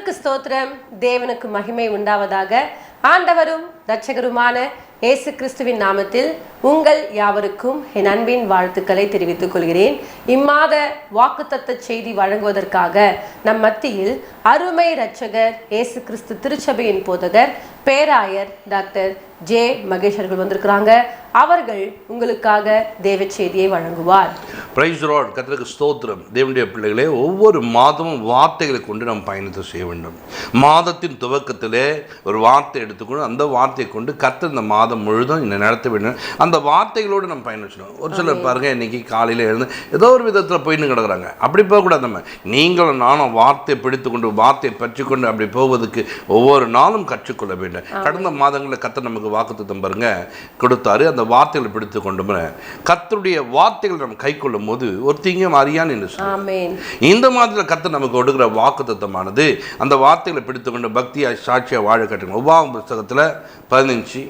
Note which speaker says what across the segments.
Speaker 1: கர்த்தருக்கு ஸ்தோத்திரம் தேவனுக்கு மகிமை உண்டாவதாக. ஆண்டவரும் இரட்சகருமான இயேசு கிறிஸ்துவின் நாமத்தில் உங்கள் யாவருக்கும் என் அன்பின் வாழ்த்துக்களை தெரிவித்துக் கொள்கிறேன். இம்மாத வாக்குத்தத்த செய்தி வழங்குவதற்காக நம் மத்தியில் அருமை இரட்சகர் இயேசு கிறிஸ்து திருச்சபையின் போதகர் பேராயர் டாக்டர் ஜே மகேஷர்கள் அவர்கள் வந்திருக்கிறாங்க. அவர்கள் உங்களுக்காக தேவ செய்தியை வழங்குவார்.
Speaker 2: பிரைஸ் ரோட் கத்திரக்கு ஸ்தோத்திரம். தேவனுடைய பிள்ளைகளே ஒவ்வொரு மாதமும் வார்த்தைகளை கொண்டு நாம் பயணத்தை செய்ய வேண்டும். மாதத்தின் துவக்கத்திலே ஒரு வார்த்தை எடுத்துக்கொண்டு அந்த வார்த்தையை கொண்டு கர்த்தர் இந்த மாதம் முழுதும் என்னை நடத்த வேண்டும். அந்த வார்த்தைகளோடு நம்ம பயணம் செய்யணும் ஒரு சிலர் பாருங்க இன்னைக்கு காலையில் எழுந்து ஏதோ ஒரு விதத்தில் போயின்னு கிடக்குறாங்க. அப்படி போகக்கூடாது நம்ம. நீங்களும் நானும் வார்த்தையை பிடித்து கொண்டு வார்த்தையை பற்றி கொண்டு அப்படி போவதுக்கு ஒவ்வொரு நாளும் கற்றுக்கொள்ள வேண்டும். கடந்த மாதங்களில் கர்த்தர் நமக்கு வாக்குத்தத்தம் பாருங்க கொடுத்தாரு. அந்த வார்த்தைகளை பிடித்து கொண்டு போன கர்த்தருடைய வார்த்தைகளை நம்ம கை கொள்ளும் போது ஒரு தீங்கும் அறியான் என்று சொல்லுவார்.
Speaker 1: ஆமென்.
Speaker 2: இந்த மாதத்தில் கர்த்தர் நமக்கு கொடுக்குற வாக்குத்தத்தமானது அந்த வார்த்தைகளை பிடித்து கொண்டு பக்தியாய் சாட்சியாக வாழ கட்டுங்க உபாகம் புஸ்தகத்தில் பதினஞ்சு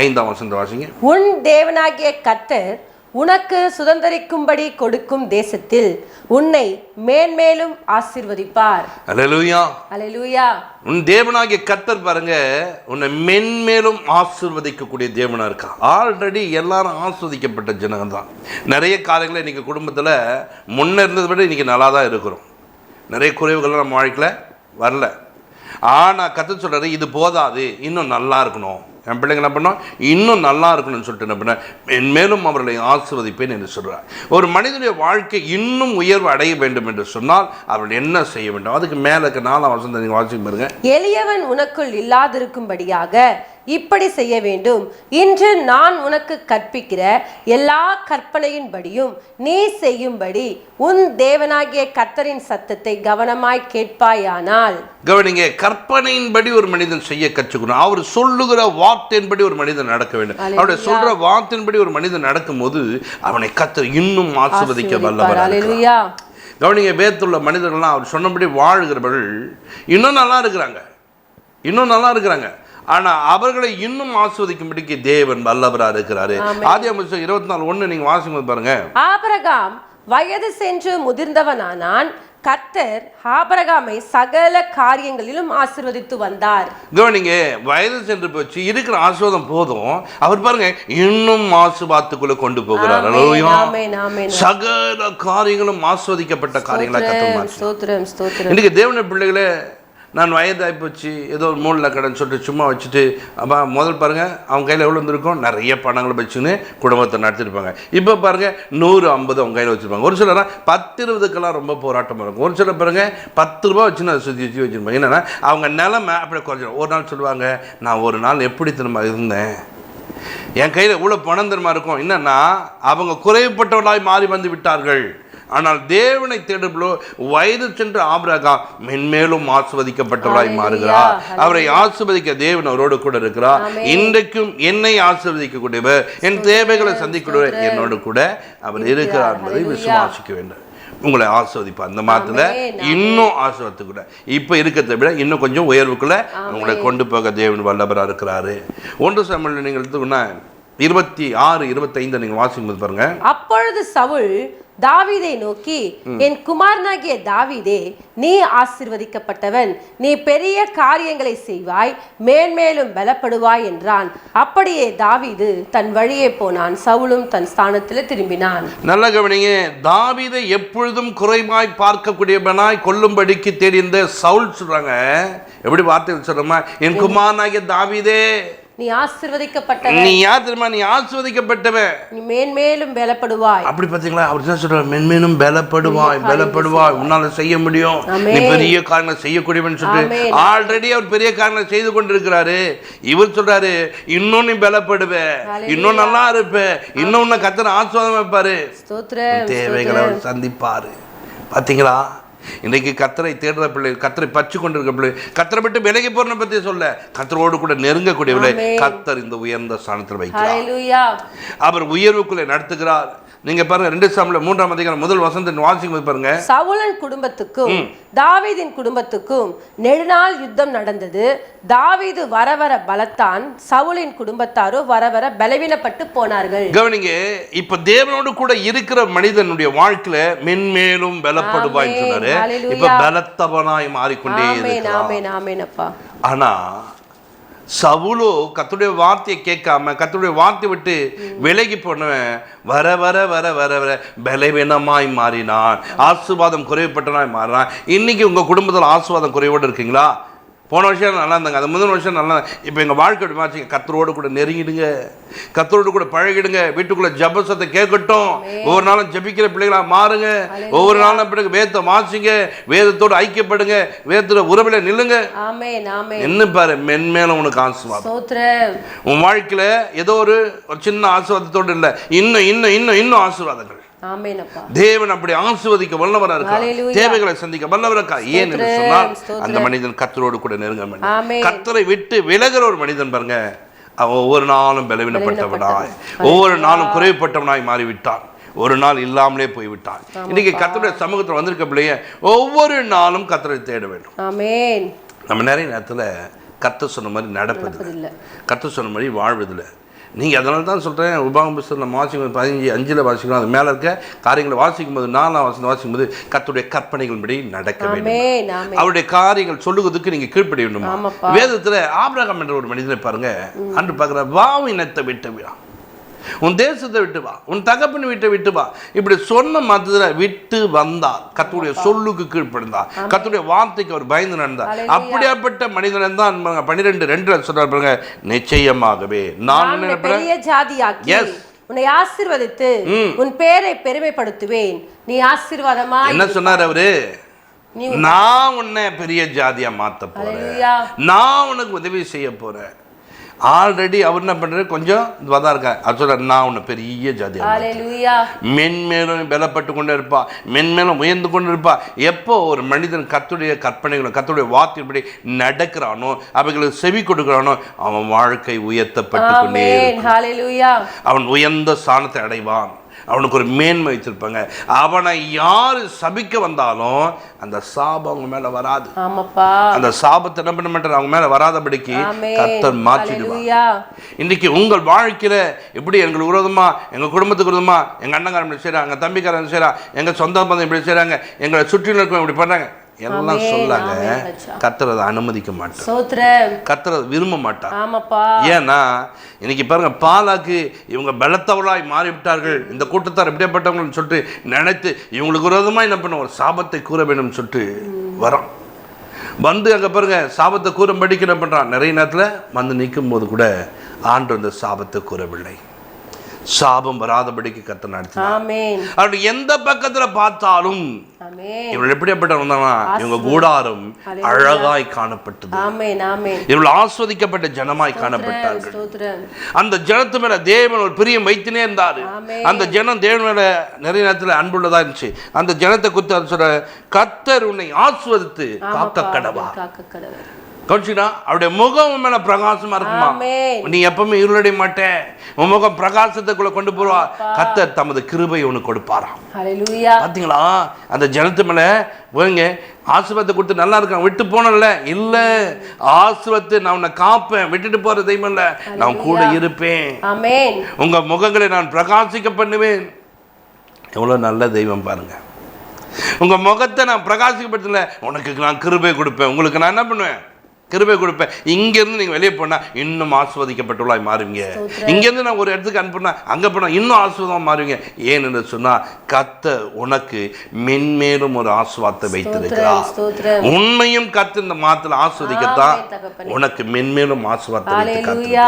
Speaker 2: ஐந்தாம் வசந்த வாசிங்க.
Speaker 1: உன் தேவனாகிய கர்த்தர் உனக்கு சுதந்தரிக்கும்படி கொடுக்கும் தேசத்தில் உன்னை மேன்மேலும் ஆசீர்வதிப்பார்.
Speaker 2: அல்லேலூயா.
Speaker 1: அல்லேலூயா.
Speaker 2: உன் தேவனாகிய கர்த்தர் பாருங்க உன்னை மென்மேலும் ஆசிர்வதிக்கக்கூடிய தேவனா இருக்கா ஆல்ரெடி எல்லாரும் ஆஸ்வதிக்கப்பட்ட ஜனங்க தான் நிறைய காரியங்கள் இன்னைக்கு குடும்பத்தில் முன்ன இருந்ததை விட இன்னைக்கு நல்லா தான் இருக்கிறோம். நிறைய குறைவுகள் நம்ம வாழ்க்கையில் வரல. ஆனால் கற்று சொல்கிறாரு இது போதாது இன்னும் நல்லா இருக்கணும். என் பிள்ளைங்க என்ன பண்ணோம்? இன்னும் நல்லா இருக்கணும்னு சொல்லிட்டு என்ன பண்ண? மேலும் அவர்களை ஆசிர்வதிப்பேன் என்று சொல்கிறார் ஒரு மனிதனுடைய வாழ்க்கை இன்னும் உயர்வு அடைய வேண்டும் என்று சொன்னால் அவர்கள் என்ன செய்ய வேண்டும்? அதுக்கு மேலே இருக்க நாலாம் வருஷம் நீங்கள் வாசிக்க பாருங்க.
Speaker 1: எளியவன் உனக்குள் இல்லாதிருக்கும்படியாக இப்படி செய்ய வேண்டும். இன்று நான் உனக்கு கற்பிக்கிற எல்லா கற்பனையின்படியும் நீ செய்யும்படி உன் தேவனாகிய கர்த்தரின் சத்தத்தை கவனமாய் கேட்பாயானால்.
Speaker 2: கவனிங்க கற்பனையின்படி ஒரு மனிதன் செய்ய கற்றுக்கணும். அவர் சொல்லுகிற வார்த்தையின்படி ஒரு மனிதன் நடக்க வேண்டும். அவருடைய சொல்ற வார்த்தையின்படி ஒரு மனிதன் நடக்கும்போது அவனை கத்தர் இன்னும் ஆசிர்வதிக்க வல்லவர் கவனிங்க வேத்துள்ள மனிதர்கள்லாம் அவர் சொன்னபடி வாழ்கிறவர்கள் இன்னும் நல்லா இருக்கிறாங்க. இன்னும் நல்லா இருக்கிறாங்க. ஆனா அவர்களை இன்னும் ஆஸ்வதிக்கும்படிக்கு தேவன் வல்லவராக இருக்கிறாரு. ஆதி அமைச்சர் இருபத்தி நாலு ஒன்று நீங்க வாசிக்கும் பாருங்க.
Speaker 1: ஆபிரகாம் வயது சென்று முதிர்ந்தவனானான். கர்த்தர் ஆபிரகாமை சகல காரியங்களிலும் ஆசீர்வதித்து வந்தார்.
Speaker 2: கவனிங்க வயது சென்று போச்சு இருக்கிற ஆசிர்வாதம் போதும். அவர் பாருங்க இன்னும் மாசுபாத்துக்குள்ள கொண்டு போகிறார். சகல காரியங்களும் ஆஸ்வதிக்கப்பட்ட காரியங்களா கத்த மாற்றி
Speaker 1: ஸ்தோத்திரம் ஸ்தோத்திரம்.
Speaker 2: இன்னைக்கு தேவனுடைய பிள்ளைகளே நான் வயதாகி போச்சு ஏதோ ஒரு மூணில் கடன் சொல்லிட்டு சும்மா வச்சுட்டு அப்போ முதல் பாருங்கள் அவங்க கையில் எவ்வளோ இருந்திருக்கும் நிறைய பணங்களை வச்சுன்னு குடும்பத்தை நடத்திருப்பாங்க. இப்போ பாருங்கள் நூறு ஐம்பது அவங்க கையில் வச்சுருப்பாங்க. ஒரு சிலர் பத்து இருபதுக்கெல்லாம் ரொம்ப போராட்டமாக இருக்கும். ஒரு சிலர் பாருங்கள் பத்து ரூபா வச்சுன்னு அதை சுற்றி சுற்றி வச்சுருப்பாங்க. என்னென்னா அவங்க நிலமை அப்படியே குறைஞ்சிடும் ஒரு நாள் சொல்லுவாங்க நான் ஒரு நாள் எப்படி திரும்ப இருந்தேன்? என் கையில் இவ்வளோ பணம் தருமா இருக்கும்? என்னன்னா அவங்க குறைவுப்பட்டவர்களாய் மாறி வந்து விட்டார்கள். ஆனால் தேவனை தேடுகளோ வயது சென்று ஆபிரகாம் மென்மேலும் ஆசிர்வதிக்கப்பட்டவராய் மாறுகிறார் அவரை ஆசிர்வதிக்க தேவன் அவரோடு கூட இருக்கிறார் இன்றைக்கும் என்னை ஆசிர்வதிக்கக்கூடியவர் என் தேவைகளை சந்திக்கக்கூடியவர் என்னோடு கூட அவர் இருக்கிறார் என்பதை விசுவாசிக்க வேண்டும். உங்களை ஆசிர்வதிப்பார். அந்த மாதத்துல இன்னும் ஆசிர்வத்துக்குள்ள இப்போ இருக்கிறத விட இன்னும் கொஞ்சம் உயர்வுக்குள்ள உங்களை கொண்டு போக தேவன் வல்லவராக இருக்கிறாரு. ஒன்று சமையல் நீங்கள் எடுத்துக்கோன்னா இருபத்தி ஆறு இருபத்தைந்து நீங்கள் வாசிக்கும்போது பாருங்க.
Speaker 1: அப்பொழுது சவுல் தாவீதை நோக்கி என் குமாரனாகிய தாவீதே நீ ஆசிர்வதிக்கப்பட்டவன். நீ பெரிய காரியங்களை செய்வாய் மேன்மேலும் பலப்படுவாய் என்றான். அப்படியே தாவீது தன் வழியே போனான். சவுலும் தன் ஸ்தானத்தில் திரும்பினான்.
Speaker 2: நல்ல கவனிங்க தாவீதை எப்பொழுதும் குறைவாய் பார்க்கக்கூடியவனாய் கொல்லும்படிக்கு தெரிந்த சவுல் சொல்றாங்க. எப்படி வார்த்தை சொல்றோமா? என் குமாரனாகிய தாவீதே
Speaker 1: நீ ஆசிர்வதிக்கப்பட்டவன்.
Speaker 2: நீ யார் தெரியுமா? நீ ஆசிர்வதிக்கப்பட்டவன்.
Speaker 1: நீ மேன்மேலும் பலப்படுவாய்.
Speaker 2: அப்படி பார்த்தீங்களா அவர் தான் சொல்றாரு? மென்மேனும் பலப்படுவாய் பலப்படுவாய். உன்னால செய்ய முடியும். நீ. பெரிய காரியங்களை செய்யக்கூடியவன் சொல்லிட்டு. ஆல்ரெடி அவர் பெரிய காரியங்களை செய்து கொண்டிருக்கிறாரு. இவர் சொல்றாரு இன்னும் நீ பலப்படுவ. இன்னும் நல்லா இருப்ப. இன்னும் உன்னை கத்தனை ஆஸ்வாதம் வைப்பாரு. தேவைகளை அவர் சந்திப்பாரு. பாத்தீங்களா? இன்னைக்கு கத்தரை தேடுற பிள்ளை கத்தரை பற்றி கொண்டிருக்க பிள்ளை கத்தரை விட்டு விலகி போறனை பத்தி சொல்ல கத்தரோடு கூட நெருங்கக்கூடியவளை
Speaker 1: ஆமென்.
Speaker 2: கத்தர் இந்த உயர்ந்த ஸ்தானத்தில் வைக்கிறார். அவர் உயர்வுக்குள்ளே நடத்துகிறார். நீங்க பாருங்க ரெண்டு சாமியில் மூன்றாம் அதிகாரம் முதல் வசந்த வாசிக்கும் போது பாருங்க.
Speaker 1: சவுலன் குடும்பத்துக்கும் தாவீதின் குடும்பத்துக்கும் நெடுநாள் யுத்தம் நடந்தது. தாவீது வர வர பலத்தான் சவுலின் குடும்பத்தாரோ வர வர பலவீனப்பட்டு போனார்கள்.
Speaker 2: கவனிங்க இப்ப தேவனோடு கூட இருக்கிற மனிதனுடைய வாழ்க்கையில மென்மேலும் பலப்படுவாய். சொன்னாரு. இப்ப பலத்தவனாய் மாறிக்கொண்டே இருக்கிறான். ஆனா சவுலோ கத்துடைய வார்த்தையை கேட்காம கத்துடைய வார்த்தை விட்டு விலகி போனவன் வர வர வர வர வர பலவீனமாய் மாறினான். ஆசீர்வாதம் குறைவுபட்டனாய் மாறினான். இன்னைக்கு உங்க குடும்பத்தில் ஆசீர்வாதம் குறைவோடு இருக்கீங்களா? போன வருஷம் நல்லா இருந்தாங்க அது முதல் வருஷம் நல்லா இப்போ எங்கள் வாழ்க்கை எப்படி மாற்றி கத்தரோடு கூட நெருங்கிடுங்க. கத்தரோடு கூட பழகிடுங்க. வீட்டுக்குள்ள ஜபசத்தை கேட்கட்டும். ஒவ்வொரு நாளும் ஜபிக்கிற பிள்ளைகளா மாறுங்க. ஒவ்வொரு நாளும் பிறகு வேதத்தை வாசிங்க. வேதத்தோடு ஐக்கியப்படுங்க. வேதத்தோட உறவில நில்லுங்க. என்ன பாரு மென்மேலும் உனக்கு ஆசீர்வாதம். உன் வாழ்க்கையில ஏதோ ஒரு சின்ன ஆசீர்வாதத்தோடு இல்லை. இன்னும் இன்னும் இன்னும் இன்னும் ஆசீர்வாதங்கள். தேவன் அப்படி ஆசிர்வதிக்க வல்லவரா இருக்கா. தேவைகளை சந்திக்க வல்லவரா இருக்கா ஏன் என்று சொன்னால். அந்த மனிதன் கத்தரோடு கூட நெருங்க. கத்தரை விட்டு விலகிற ஒரு மனிதன் பாருங்க அவன் ஒவ்வொரு நாளும் பலவீனப்பட்டவனாய்
Speaker 1: பலவீனப்பட்டவன்.
Speaker 2: ஒவ்வொரு நாளும் குறைவுப்பட்டவனாய் மாறிவிட்டான். ஒரு நாள் இல்லாமலே போய்விட்டான். இன்னைக்கு கத்தருடைய சமூகத்தில் வந்திருக்க பிள்ளைய ஒவ்வொரு நாளும் கத்தரை தேட வேண்டும். நம்ம நிறைய நேரத்தில் கத்த சொன்ன மாதிரி நடப்பது
Speaker 1: இல்ல
Speaker 2: கத்த சொன்ன மாதிரி வாழ்வதில்லை. நீங்கள் அதனால தான் சொல்கிறேன் உபாகம் புஸ்தகம் நம்ம வாசிக்கும் போது பதினஞ்சு அஞ்சில் வாசிக்கணும். அது மேலே இருக்க காரியங்களை வாசிக்கும் போது நாலாம் வசனம் வாசிக்கும் போது கத்துடைய கற்பனைகளின்படி நடக்க வேண்டும். அவருடைய காரியங்கள் சொல்லுவதற்கு நீங்க கீழ்ப்படிய வேண்டுமா. வேதத்துல ஆபிரகாம் என்ற ஒரு மனிதனை பாருங்க. அன்று பார்க்குற வாவு இனத்தை விட்டு வா உன் தேசத்தை விட்டு வா. உன் தகப்பன் வீட்டை விட்டு வா. இப்படி சொன்ன மாத்தத்துல விட்டு வந்தார் கத்துடைய சொல்லுக்கு கீழ்ப்படிந்தார். கத்துடைய வார்த்தைக்கு அவர் பயந்து நடந்தார். அப்படியாப்பட்ட மனிதன் தான் பன்னிரெண்டு ரெண்டுல சொல்றாரு பாருங்க நிச்சயமாகவே. நான்
Speaker 1: பெரிய ஜாதியாக்கி
Speaker 2: Yes.
Speaker 1: உன்னை ஆசீர்வதித்து உன் பேரை பெருமைப்படுத்துவேன். நீ ஆசீர்வாதமா
Speaker 2: என்ன சொன்னார் அவரு? நான் உன்னை பெரிய ஜாதியா மாத்த போறேன். நான் உனக்கு உதவி செய்ய போறேன். ஆல்ரெடி அவர் என்ன பண்றாரு? கொஞ்சம் இதுவாக தான் இருக்கா அது சொல்ற நான் உன்னை பெரிய
Speaker 1: ஹalleluya
Speaker 2: மென்மேலும் பலப்பட்டு கொண்டு இருப்பா மென்மேலும் உயர்ந்து கொண்டு இருப்பா எப்போ ஒரு மனிதன் கத்துடைய கற்பனைகளும் கத்துடைய வார்த்தைப்படி நடக்கிறானோ அவைகளுக்கு செவி கொடுக்கிறானோ அவன் வாழ்க்கை உயர்த்தப்பட்டு கொண்டே அவன் உயர்ந்த ஸ்தானத்தை அடைவான். அவனுக்கு ஒரு மேன்மை வச்சிருப்பாங்க. அவனை யார் சபிக்க வந்தாலும் அந்த சாபம் அவங்க மேல வராது. அந்த சாபத்தை என்ன பண்ண மாட்டார்? அவங்க மேல வராதபடிக்கு
Speaker 1: ஆமென்
Speaker 2: கர்த்தர் மாற்றிடுவார். இன்னைக்கு உங்கள் வாழ்க்கையில எப்படி எங்களுக்கு விரோதமா எங்க குடும்பத்துக்கு விரோதமா எங்க அண்ணங்காரன் இப்படி செய்றாங்க எங்க தம்பிக்காரன் செய்றான் எங்க சொந்த பந்தம் இப்படி செய்றாங்க எங்களை சுற்றிலும் இருக்கவங்க இப்படி பண்றாங்க. எல்லாம் சொல்லாங்க. அதை அனுமதிக்க கர்த்தர் அதை விரும்ப
Speaker 1: ஆமாப்பா.
Speaker 2: ஏன்னா இன்னைக்கு பாருங்க பாலாக்கு இவங்க பலத்தவளாய் மாறிவிட்டார்கள். இந்த கூட்டத்தார் எப்படியாப்பட்டவங்கன்னு சொல்லிட்டு நினைத்து இவங்களுக்கு விரோதமாக என்ன பண்ண ஒரு சாபத்தை கூற வேணும்னு சொல்லிட்டு வரோம். வந்து அங்கே பாருங்க சாபத்தை கூறும்படிக்கு என்ன பண்ணுறான் நிறைய நேரத்தில் வந்து நிற்கும் போது கூட ஆண்டு அந்த சாபத்தை கூறவில்லை. சாபம் வராதபடிக்கு கத்த நடத்தினார். அவருடைய எந்த பக்கத்துல பார்த்தாலும்
Speaker 1: ஆமென்.
Speaker 2: இவர்கள் எப்படியாப்பட்டவங்க இவங்க கூடாரம் அழகாய் காணப்பட்டது. இவர்கள் ஆஸ்வதிக்கப்பட்ட ஜனமாய் காணப்பட்டார்கள். அந்த ஜனத்து மேல தேவன் ஒரு பிரியம் வைத்துனே இருந்தாரு. அந்த ஜனம் தேவன் மேல நிறைய நேரத்துல அன்புள்ளதா இருந்துச்சு. அந்த ஜனத்தை அவர் சொல்ற கத்தர் உன்னை ஆஸ்வதித்து காக்க கடவா கவனிச்சுனா அவருடைய முகம் உன் மேல பிரகாசமா இருக்குமா? நீ எப்பவுமே இருளடைய மாட்டேன் உன் முகம் பிரகாசத்துக்குள்ள கொண்டு போவா கத்தர் தமது கிருபை உனக்கு கொடுப்பாராம் பாத்தீங்களா? அந்த ஜனத்து மேல போங்க ஆசிர்வாதத்தை கொடுத்து நல்லா இருக்கான். விட்டு போனல இல்ல ஆசிர்வத்தை நான் உன்னை காப்பேன். விட்டுட்டு போற தெய்வம் இல்ல. நான் கூட இருப்பேன். உங்க முகங்களை நான் பிரகாசிக்க பண்ணுவேன். எவ்வளவு நல்ல தெய்வம் பாருங்க. உங்க முகத்தை நான் பிரகாசிக்கப்படுத்தல. உனக்கு நான் கிருபை கொடுப்பேன். உங்களுக்கு நான் என்ன பண்ணுவேன்? கிருபை கொடுப்பேன். இங்கேருந்து நீங்கள் வெளியே போனால் இன்னும் ஆஸ்வதிக்கப்பட்டுள்ளாய் மாறுவீங்க. இங்கேருந்து நான் ஒரு இடத்துக்கு அனுப்புனா அங்கே போனால் இன்னும் ஆஸ்வாதமாக மாறுவீங்க. ஏன் என்று சொன்னால் கத்த உனக்கு மென்மேலும் ஒரு ஆஸ்வாதத்தை வைத்திருக்கிறார். உன்னையும் கத்து இந்த மாதத்தில் ஆஸ்வதிக்கத்தான். உனக்கு மென்மேலும் ஆஸ்வாதத்தை வைத்து.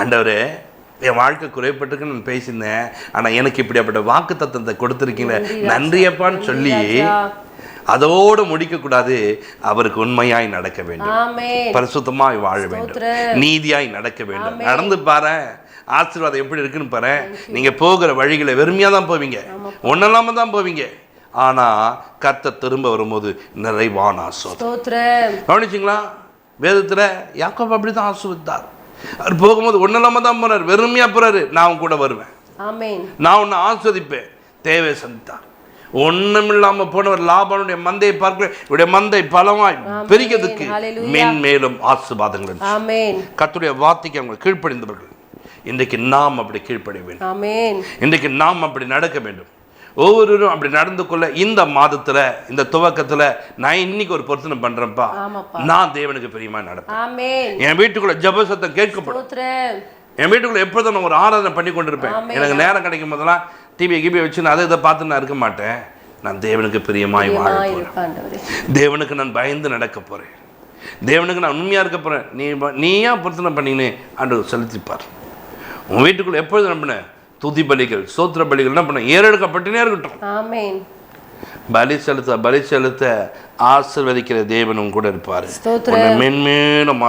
Speaker 2: ஆண்டவரே என் வாழ்க்கை குறைப்பட்டிருக்குன்னு நான் பேசியிருந்தேன். ஆனால் எனக்கு இப்படியாப்பட்ட வாக்கு தத்தத்தை கொடுத்துருக்கீங்களே. நன்றியப்பான்னு சொல்லி. அதோடு முடிக்கக்கூடாது. அவருக்கு உண்மையாய் நடக்க வேண்டும். பரிசுத்தமாய் வாழ வேண்டும். நீதியாய் நடக்க வேண்டும். நடந்து பாரு ஆசீர்வாதம் எப்படி இருக்குன்னு பாரு நீங்க போகிற வழிகளை வெறுமையா தான் போவீங்க. ஒன்றில்லாம தான் போவீங்க. ஆனா கத்த திரும்ப வரும்போது நிறைவான ஆசீர்வாதம்.
Speaker 1: ஸ்தோத்திரம்.
Speaker 2: கவனிச்சிங்களா? வேதத்துல யாக்கோப் அப்படி தான் ஆசிர்வதித்தார். அவர் போகும்போது ஒன்றும் இல்லாமல் தான் போறார் வெறுமையா போறாரு. நான் கூட வருவேன். நான் உன்னை ஆஸ்வதிப்பேன் தேவை சந்தித்தார். ஒண்ணுமில்லாம போனவர் லாபனுடைய மந்தையை பார்க்க இவருடைய மந்தை பலமாய் பெருகிறதுக்கு
Speaker 1: ஹalleluya.
Speaker 2: மென்மேலும் ஆசுவாதங்கள்
Speaker 1: ஆமென்.
Speaker 2: கர்த்தருடைய வார்த்தைக்கு அவங்க கீழ்ப்படிந்தவர்கள். இன்றைக்கு நாம் அப்படி கீழ்ப்படிய வேண்டும். இன்றைக்கு நாம் அப்படி நடக்க வேண்டும். ஒவ்வொருவரும் அப்படி நடந்து கொள்ள இந்த மாதத்துல இந்த துவக்கத்துல நான் இன்னைக்கு ஒரு பொருத்தனை பண்றேன்ப்பா. நான் தேவனுக்கு பிரியமா நடப்பேன். என் வீட்டுக்குள்ள ஜெப சத்தம் கேட்கப்படும் என் வீட்டுக்குள்ள எப்பொழுதும் நான் ஒரு ஆராதனை பண்ணி கொண்டிருப்பேன். எனக்கு நேரம் கிடைக்கும் போதெல்லாம் டிவி கிபி வச்சு நான் அதை இதை பார்த்து நான் இருக்க மாட்டேன். நான் தேவனுக்கு பிரியமாய் வாழ தேவனுக்கு நான் பயந்து நடக்க போறேன். தேவனுக்கு நான் உண்மையா இருக்க போறேன். நீ நீயா பொருத்தனை பண்ணீங்கன்னு ஆண்டு செலுத்திப்பார். உன் வீட்டுக்குள்ள எப்பொழுது நம்பின? துதி பலிகள் சோத்திர பலிகள் என்ன பண்ண? ஏறெடுக்கப்பட்டுனே இருக்கட்டும்.
Speaker 1: ஆமென்.
Speaker 2: பலி செலுத்த பலி செலுத்த ஆசீர்வதிக்கிற தேவனும் கூட இருப்பாரு. மென்மேலும்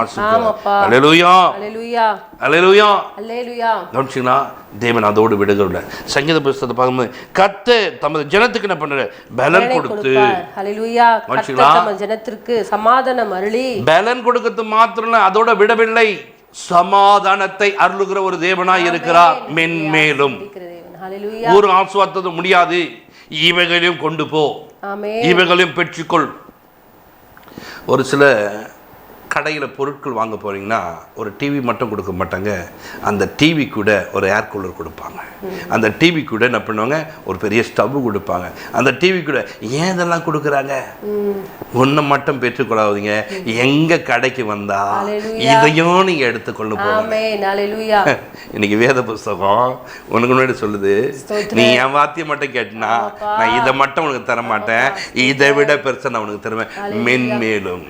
Speaker 2: கவனிச்சிங்களா தேவன் அதோடு விடுகிறவில்லை சங்கீத புஸ்தகத்தை பார்க்கும்போது கத்து தமது ஜனத்துக்கு என்ன பண்ணுற பலன் கொடுத்து.
Speaker 1: ஜனத்திற்கு சமாதானம் அருளி.
Speaker 2: பலன் கொடுக்கிறது மாத்திரம் அதோட விடவில்லை. சமாதானத்தை அருளுகிற ஒரு தேவனாய் இருக்கிறார். மென்மேலும். ஒரு ஆசுவாத்தது முடியாது. இவைகளையும் கொண்டு போ. இவைகளையும் பெற்றுக்கொள். ஒரு சில கடையில் பொருட்கள் வாங்க போறீங்கன்னா ஒரு டிவி மட்டும் கொடுக்க மாட்டாங்க. அந்த டிவி கூட ஒரு ஏர் கூலர் கொடுப்பாங்க. அந்த டிவி கூட என்ன பண்ணுவாங்க? ஒரு பெரிய ஸ்டவ் கொடுப்பாங்க. அந்த டிவி கூட ஏன் இதெல்லாம் கொடுக்குறாங்க? ஒன்றை மட்டும் பெற்றுக்கொள்ளாதீங்க. எங்க கடைக்கு வந்தா
Speaker 1: Hallelujah.
Speaker 2: இதையும் நீங்க எடுத்துக்கொள்ள
Speaker 1: ஹalleluya.
Speaker 2: இன்னைக்கு வேத புஸ்தகம் உனக்கு முன்னாடி சொல்லுது. நீ என் வார்த்தையை மட்டும் கேட்டினா நான் இதை மட்டும் உனக்கு தர மாட்டேன் இதை விட பெருசா நான் உனக்கு தருவேன். மென்மேலும்.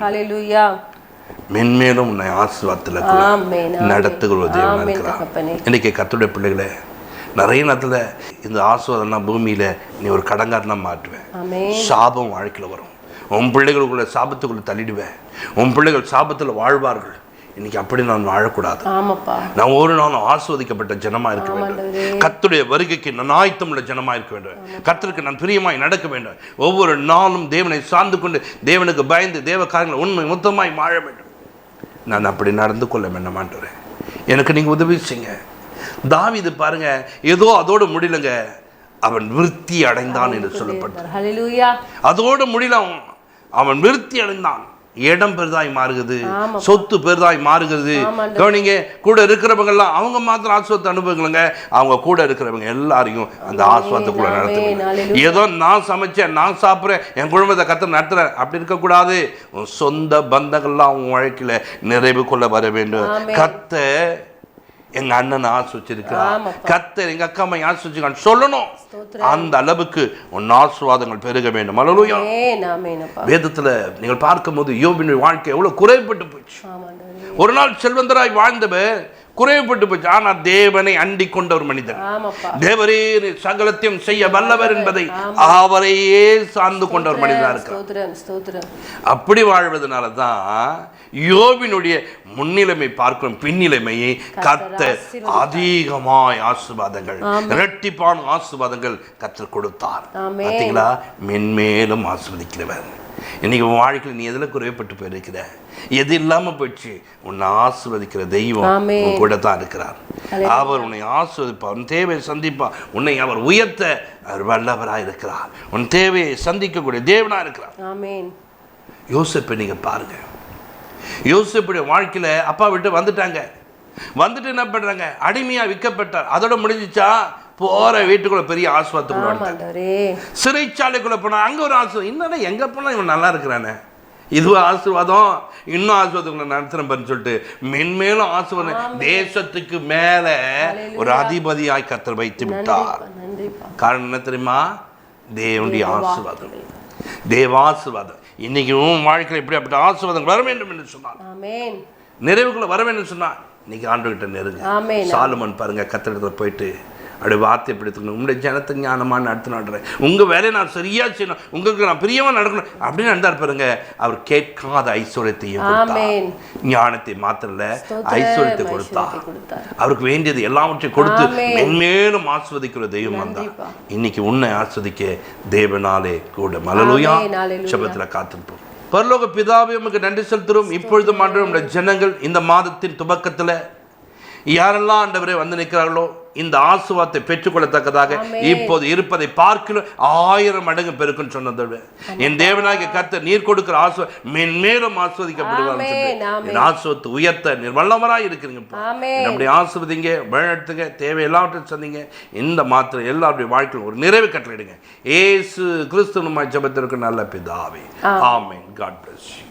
Speaker 2: மென்மேலும் உன்னை ஆசீர்வாதத்தில்
Speaker 1: ஆமென் ஆமென்.
Speaker 2: நடத்துகிற ஒரு தேவன்
Speaker 1: ஆமென்
Speaker 2: இருக்கிறார்
Speaker 1: தகப்பனே.
Speaker 2: இன்னைக்கு கத்துடைய பிள்ளைகளே நிறைய நேரத்துல இந்த ஆசீர்வாதம்னா பூமியில நீ ஒரு கடங்காரனா மாட்டுவேன் சாபம் வாழ்க்கையில் வரும். உன் பிள்ளைகளுக்குள்ள சாபத்துக்குள்ள தள்ளிடுவேன். உன் பிள்ளைகள் சாபத்துல வாழ்வார்கள். இன்னைக்கு அப்படி நான் வாழக்கூடாது. நான் ஒரு நாளும் ஆஸ்வதிக்கப்பட்ட ஜனமா இருக்க வேண்டும். கர்த்தருடைய வருகைக்கு நான் ஆயத்தமுள்ள ஜனமா இருக்க வேண்டும். கர்த்தருக்கு நான் பிரியமாய் நடக்க வேண்டும். ஒவ்வொரு நாளும் தேவனை சார்ந்து கொண்டு தேவனுக்கு பயந்து தேவ காரியங்களை உண்மை மொத்தமாய் வாழ வேண்டும். நான் அப்படி நடந்து கொள்ள வேண்டாமான்றேன் எனக்கு நீங்க உதவி செய்யுங்க. தாவீது பாருங்க ஏதோ அதோட முடியலங்க. அவன் விருத்தி அடைந்தான் என்று
Speaker 1: ஹalleluya.
Speaker 2: அதோட முடியல அவன் விருத்தி அடைந்தான். இடம் பெரிதாய் மாறுகிறது. சொத்து பெரிதாய் மாறுகிறது. கவனிங்க கூட இருக்கிறவங்க எல்லாம் அவங்க மாத்திரம் ஆசுவத்தை அனுபவங்களுங்க அவங்க கூட இருக்கிறவங்க எல்லாரையும் அந்த நடத்துவாங்க
Speaker 1: ஹalleluya.
Speaker 2: ஏதோ நான் சமைச்சேன் நான் சாப்பிட்றேன் என் குடும்பத்தை கத்த நடத்துறேன் அப்படி இருக்கக்கூடாது உன் சொந்த பந்தங்கள்லாம் உன் வாழ்க்கையில நிறைவு கொள்ள வர வேண்டும். கத்த எங்க அண்ணனை ஆசிச்சிருக்கிறார்
Speaker 1: ஆமாப்பா.
Speaker 2: கத்தர் எங்க அக்கா அம்மா ஆசிச்சிருக்கான்னு சொல்லணும். அந்த அளவுக்கு உன் ஆசீர்வாதங்கள் பெருக வேண்டும். அலலுயா வேதத்துல நீங்கள் பார்க்கும்போது யோபினுடைய வாழ்க்கை எவ்வளவு குறைபட்டு போச்சு. ஒரு நாள் செல்வந்தராய் வாழ்ந்தவர் குறைவுபட்டு போச்சு. ஆனா தேவனை அண்டிக் கொண்ட ஒரு மனிதன். தேவரே சகலத்தையும் செய்ய வல்லவர் என்பதை அவரையே சார்ந்து கொண்ட ஒரு மனிதனா இருக்கிறார். அப்படி வாழ்வதனால தான் யோபினுடைய முன்னிலைமை பார்க்கும் பின்னிலைமையை கத்த அதிகமாய் ஆசீர்வாதங்கள் இரட்டிப்பான ஆசீர்வாதங்கள் கத்தர் கொடுத்தார். பார்த்தீங்களா மென்மேலும் ஆசீர்வதிக்கிறவர். இன்னைக்கு உன் வாழ்க்கையில் நீ எதில் குறைவுபட்டு போயிருக்கிற? எது இல்லாம போயிடுச்சு? உன்னை ஆசீர்வதிக்கிற தெய்வம். உன் கூட தான் இருக்கிறார். அவர் உன்னை ஆசீர்வதிப்பார் உன் தேவையை சந்திப்பார். உன்னை அவர் உயர்த்த அவர் வல்லவராய் இருக்கிறார். உன் தேவையை சந்திக்கக்கூடிய தேவனா இருக்கிறார். யோசிப்பை நீங்க பாருங்க. யோசிப்புடைய வாழ்க்கையில அப்பா விட்டு வந்துட்டாங்க. வந்துட்டு என்ன பண்றாங்க? அடிமையா விற்கப்பட்டார். அதோட முடிஞ்சிச்சா? போற வீட்டுக்குள்ள பெரிய
Speaker 1: ஆமாண்டவரே
Speaker 2: சிறைச்சாலைக்குள்ள போனா அங்க ஒரு ஆசிர்வாதம் இன்னும் எங்க போனா இவன் நல்லா இருக்கிறானே? இதுவும் ஆசீர்வாதம்? இன்னும் ஆசீர்வாதம் நடத்துறேன் சொல்லிட்டு மென்மேலும் ஆசீர்வாதம். தேசத்துக்கு மேல ஒரு அதிபதியாய் கத்தர் வைத்து விட்டார். காரணம் என்ன தெரியுமா? தேவனுடைய ஆசீர்வாதம். தேவாசீர்வாதம் இன்னைக்கு உன் வாழ்க்கையில் இப்படிப்பட்ட ஆசீர்வாதம் வர வேண்டும் என்று சொன்னார். நிறைவுக்குள்ள வர வேண்டும் சொன்னா இன்னைக்கு ஆண்டுகிட்ட நெருங்க.
Speaker 1: ஆமென்.
Speaker 2: சாலுமன் பாருங்க கத்திரத்துல போயிட்டு அப்படியே வார்த்தை பிடித்துக்கணும் உங்களுடைய ஜனத்தை ஞானமா நடத்து நடுறேன் உங்க வேலையை நான் சரியா செய்யணும். உங்களுக்கு நான் பிரியமா நடக்கணும். அப்படின்னு நடந்தார் பாருங்க. அவர் கேட்காத ஐஸ்வர்யத்தையும் ஞானத்தை மாத்திரம் இல்ல ஐஸ்வர்யத்தை கொடுத்தார். அவருக்கு வேண்டியது எல்லாவற்றையும் கொடுத்து. மென்மேலும் ஆஸ்வதிக்கிற தெய்வம் வந்தார். இன்னைக்கு உன்னை ஆஸ்வதிக்க தேவனாலே கூட. மலலுயா. சபத்துல காத்திருப்போம். பரலோக பிதாவே உமக்கு நன்றி செலுத்துறோம் இப்பொழுது மாற்றம் ஜனங்கள் இந்த மாதத்தின் துவக்கத்துல யாரெல்லாம் ஆண்டவரே வந்து நிற்கிறார்களோ இந்த ஆசுவாத்தை பெற்றுக்கொள்ளத்தக்கதாக இப்போது இருப்பதை பார்க்கலும் ஆயிரம் மடங்கு பெருக்குன்னு சொன்னதோடு என் தேவனாகிய கர்த்தர் நீர் கொடுக்கிற ஆசுவ மென்மேலும். என் ஆசுவத்தை உயர்த்த நிர்மலமராய் இருக்கிறீங்க. நம்முடைய ஆசிர்வதிங்க வழிநடத்துங்க தேவை எல்லாவற்றையும் சொன்னீங்க இந்த மாத்திரம் எல்லாருடைய வாழ்க்கையும் ஒரு நிறைவு கட்டளையிடுங்க. ஏசு கிறிஸ்துவ ஜபத்திற்கு நல்ல பிதாவே. ஆமென். God bless you.